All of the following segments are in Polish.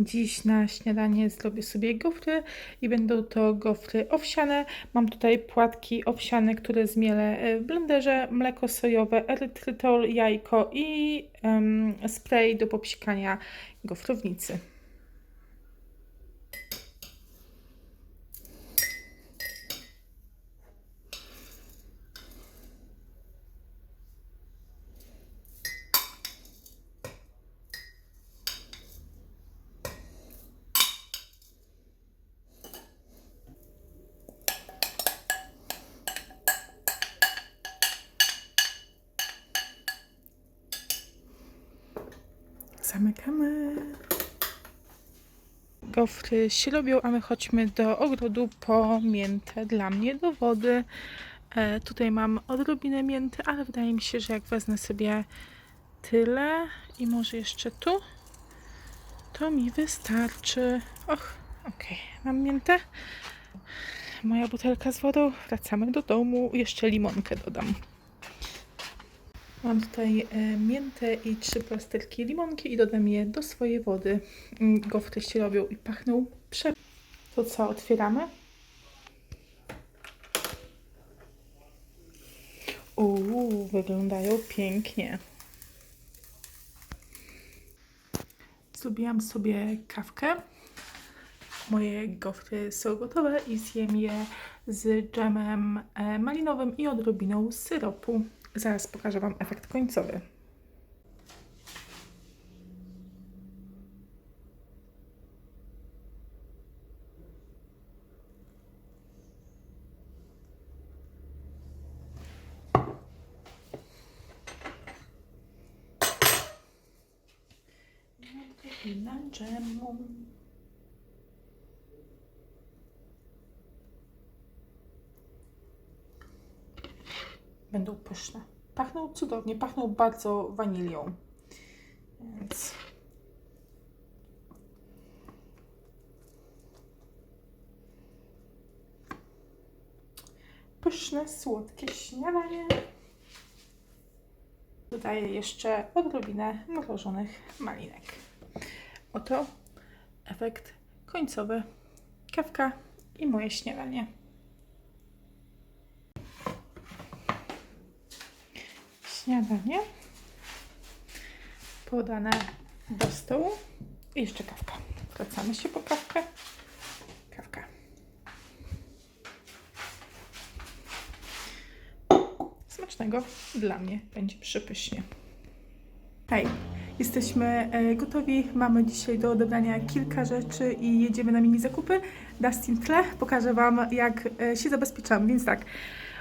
Dziś na śniadanie zrobię sobie gofry i będą to gofry owsiane. Mam tutaj płatki owsiane, które zmielę e, w blenderze, mleko sojowe, erytrytol, jajko i em, spray do popsikania gofrownicy. Zamykamy. Gofry się robią, a my chodźmy do ogrodu po miętę dla mnie do wody. E, tutaj mam odrobinę mięty, ale wydaje mi się, że jak wezmę sobie tyle i może jeszcze tu, to mi wystarczy. Och, okej, mam miętę. Moja butelka z wodą. Wracamy do domu. Jeszcze limonkę dodam. Mam tutaj e, miętę i trzy plasterki limonki i dodam je do swojej wody. Mm, Gofry się robią i pachną prze... To co, otwieramy? Uuu, wyglądają pięknie. Zrobiłam sobie kawkę. Moje gofry są gotowe i zjem je z dżemem e, malinowym i odrobiną syropu. Zaraz pokażę Wam efekt końcowy. Odrobina pyszne. Pachną cudownie, pachną bardzo wanilią. Więc pyszne, słodkie śniadanie. Dodaję jeszcze odrobinę mrożonych malinek. Oto efekt końcowy. Kawka i moje śniadanie. Śniadanie podane do stołu i jeszcze kawka. Wracamy się po kawkę. Kawka. Smacznego dla mnie będzie przepysznie. Hej, jesteśmy e, gotowi. Mamy dzisiaj do odebrania kilka rzeczy i jedziemy na mini zakupy. Dustin w tle pokażę Wam, jak e, się zabezpieczamy. Więc tak,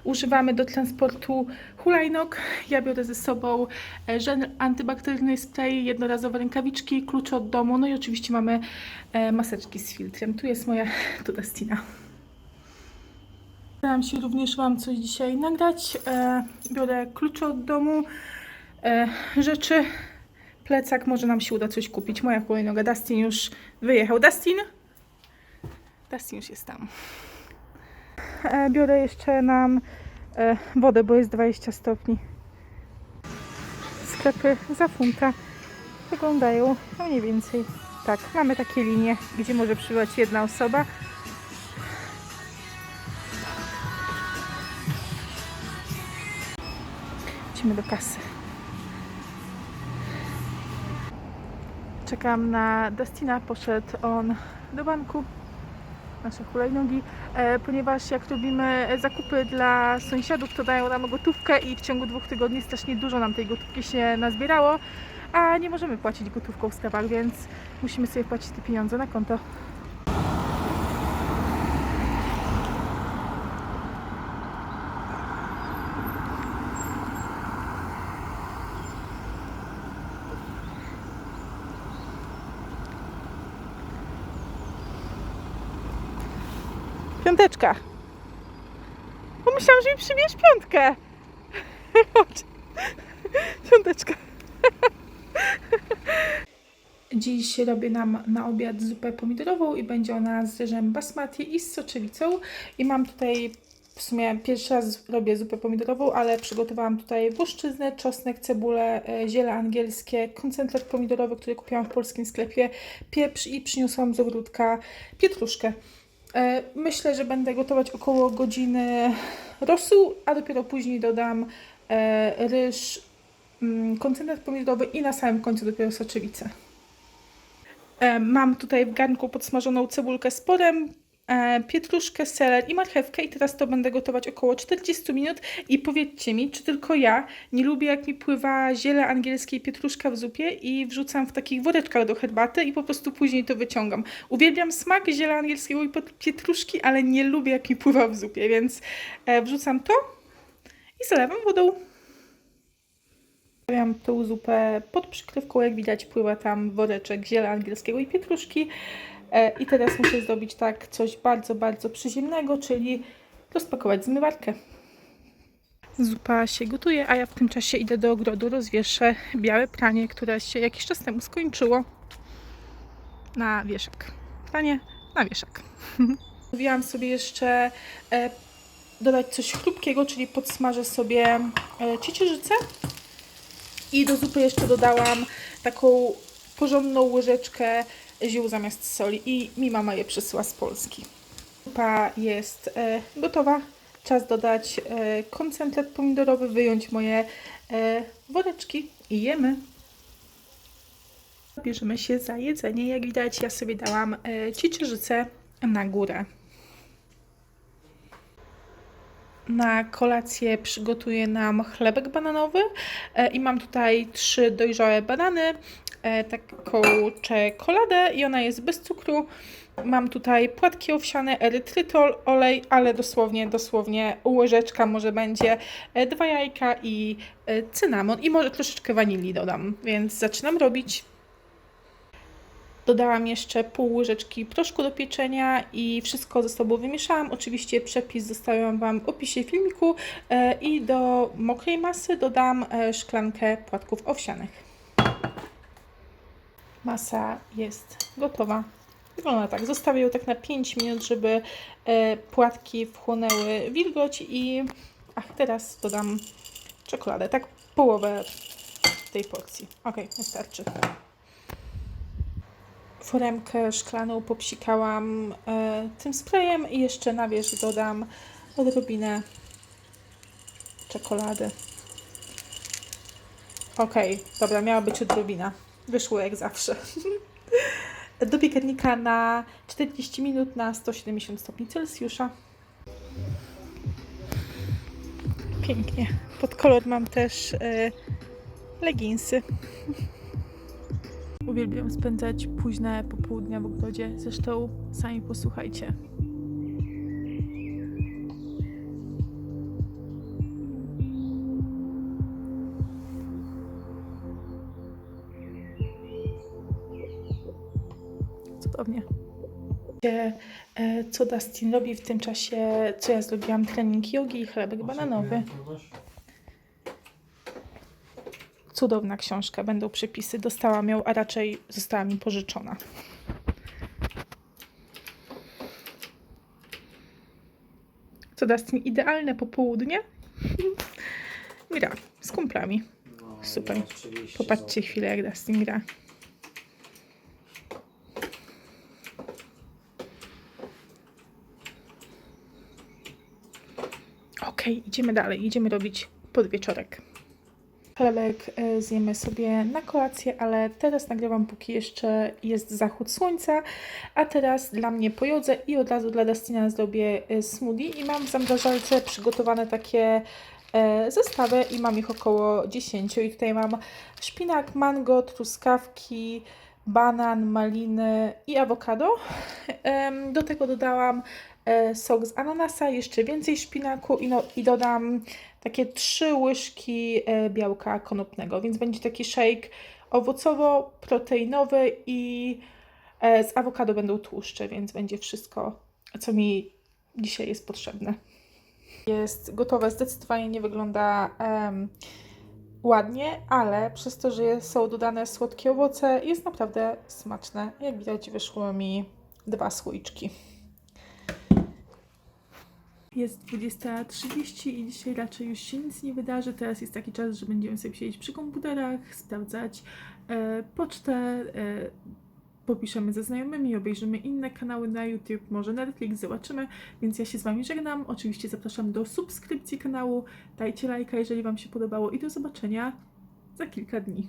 używamy do transportu hulajnóg. Ja biorę ze sobą e, żel antybakteryjny, spray, jednorazowe rękawiczki, klucze od domu, no i oczywiście mamy e, maseczki z filtrem. Tu jest moja, tu Dustina. Staram się również Wam coś dzisiaj nagrać. E, biorę klucze od domu, rzeczy, plecak, może nam się uda coś kupić. Moja hulajnoga, Dustin już wyjechał. Dustin? Dustin już jest tam. E, biorę jeszcze nam e, wodę, bo jest 20 stopni. Sklepy za funta wyglądają no mniej więcej tak. Mamy takie linie, gdzie może przybywać jedna osoba. Idziemy do kasy. Czekam na Destina. Poszedł on do banku. Nasze hulajnogi, e, ponieważ jak robimy zakupy dla sąsiadów, to dają nam gotówkę i w ciągu dwóch tygodni strasznie dużo nam tej gotówki się nazbierało, a nie możemy płacić gotówką w sklepach, więc musimy sobie płacić te pieniądze na konto. Piąteczka. Pomyślałam, że mi przybierz piątkę. Chodź. Piąteczka. Dziś robię nam na obiad zupę pomidorową i będzie ona z ryżem basmati i z soczewicą. I mam tutaj w sumie pierwszy raz robię zupę pomidorową, ale przygotowałam tutaj włoszczyznę, czosnek, cebulę, e, ziele angielskie, koncentrat pomidorowy, który kupiłam w polskim sklepie, pieprz i przyniosłam z ogródka pietruszkę. E, Myślę, że będę gotować około godziny rosół, a dopiero później dodam e, ryż, mm, koncentrat pomidorowy i na samym końcu dopiero soczewicę. E, Mam tutaj w garnku podsmażoną cebulkę z porem, pietruszkę, seler i marchewkę i teraz to będę gotować około 40 minut i powiedzcie mi, czy tylko ja nie lubię jak mi pływa ziele angielskie i pietruszka w zupie i wrzucam w takich woreczkach do herbaty i po prostu później to wyciągam. Uwielbiam smak ziela angielskiego i pietruszki, ale nie lubię jak mi pływa w zupie, więc e, wrzucam to i zalewam wodą. Stawiam tą zupę pod przykrywką, jak widać pływa tam woreczek ziela angielskiego i pietruszki. E, I teraz muszę zrobić tak coś bardzo, bardzo przyziemnego, czyli rozpakować zmywarkę. Zupa się gotuje, a ja w tym czasie idę do ogrodu, rozwieszę białe pranie, które się jakiś czas temu skończyło na wieszak. Pranie na wieszak. Mówiłam sobie jeszcze e, dodać coś chrupkiego, czyli podsmażę sobie e, ciecierzycę. I do zupy jeszcze dodałam taką porządną łyżeczkę ziół zamiast soli i mi mama je przysyła z Polski. Zupa jest e, gotowa. Czas dodać e, koncentrat pomidorowy, wyjąć moje e, woreczki i jemy. Bierzemy się za jedzenie. Jak widać, ja sobie dałam ciecierzycę na górę. Na kolację przygotuję nam chlebek bananowy i mam tutaj trzy dojrzałe banany, taką czekoladę i ona jest bez cukru. Mam tutaj płatki owsiane, erytrytol, olej, ale dosłownie, dosłownie łyżeczka może będzie, e, dwa jajka i e, cynamon i może troszeczkę wanilii dodam, więc zaczynam robić. Dodałam jeszcze pół łyżeczki proszku do pieczenia i wszystko ze sobą wymieszałam. Oczywiście przepis zostawiam Wam w opisie filmiku e, i do mokrej masy dodam e, szklankę płatków owsianych. Masa jest gotowa. Wygląda tak. Zostawię ją tak na 5 minut, żeby e, płatki wchłonęły wilgoć i ach, teraz dodam czekoladę. Tak połowę tej porcji. Ok, wystarczy foremkę szklaną popsikałam e, tym sprayem i jeszcze na wierzch dodam odrobinę czekolady. Ok, dobra, miała być odrobina. Wyszło jak zawsze. Do piekarnika na 40 minut na 170 stopni Celsjusza. Pięknie. Pod kolor mam też e, leginsy. Uwielbiam spędzać późne popołudnia w ogrodzie. Zresztą sami posłuchajcie. Co Dustin robi w tym czasie, co ja zrobiłam trening jogi i chlebek bananowy. Cudowna książka, będą przepisy. Dostałam ją, a raczej została mi pożyczona. Co Dustin, idealne popołudnie? Gra z kumplami. Super. Popatrzcie chwilę, jak Dustin gra. Okej, idziemy dalej. Idziemy robić podwieczorek. Chlebek e, zjemy sobie na kolację, ale teraz nagrywam, póki jeszcze jest zachód słońca, a teraz dla mnie pojodzę i od razu dla Dustina zrobię e, smoothie i mam w zamrażalce przygotowane takie e, zestawy i mam ich około 10 i tutaj mam szpinak, mango, truskawki, banan, maliny i awokado. Do tego dodałam sok z ananasa, jeszcze więcej szpinaku i, no, i dodam takie trzy łyżki e, białka konopnego, więc będzie taki shake owocowo-proteinowy i e, z awokado będą tłuszcze, więc będzie wszystko, co mi dzisiaj jest potrzebne. Jest gotowe, zdecydowanie nie wygląda em, ładnie, ale przez to, że są dodane słodkie owoce, jest naprawdę smaczne. Jak widać, wyszło mi dwa słoiczki. Jest 20.30 i dzisiaj raczej już się nic nie wydarzy. Teraz jest taki czas, że będziemy sobie siedzieć przy komputerach, sprawdzać e, pocztę, e, popiszemy ze znajomymi, obejrzymy inne kanały na YouTube, może Netflix, zobaczymy. Więc ja się z Wami żegnam. Oczywiście zapraszam do subskrypcji kanału. Dajcie lajka, jeżeli Wam się podobało i do zobaczenia za kilka dni.